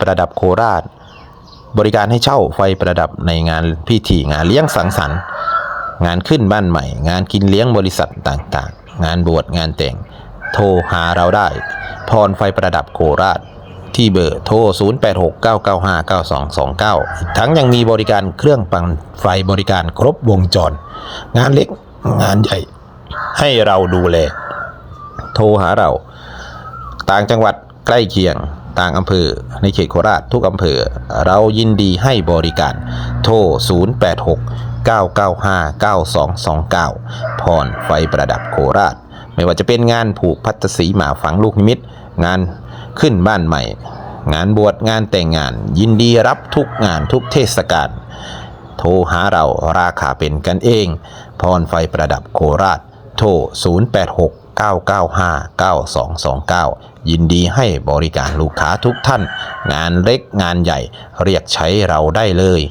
ประดับโคราช บริการให้เช่าไฟประดับในงานพิธีงานเลี้ยงสังสรรค์ งานขึ้นบ้านใหม่ งานกินเลี้ยงบริษัทต่างๆ งานบวชงานแต่ง โทรหาเราได้ พรไฟประดับโคราช ที่เบอร์โทร 0869959229 อีกทั้งยังมีบริการเครื่องปั่นไฟบริการครบวงจร งานเล็กงานใหญ่ให้เราดูแล โทรหาเรา ต่างจังหวัดใกล้เคียง ต่างอำเภอในเขตโคราชทุกอำเภอ เรายินดีให้บริการ โทร 086 995 9229 พรไฟประดับโคราช ไม่ว่าจะเป็นงานผูกพัตสีหมาฝังลูกนิมิต งานขึ้นบ้านใหม่ งานบวชงานแต่งงาน ยินดีรับทุกงานทุกเทศกาลโทรหาเราราคาเป็นกันเอง พรไฟประดับโคราช โทร 086 995 9229 ยินดีให้บริการลูกค้าทุกท่าน งานเล็กงานใหญ่เรียกใช้เราได้เลย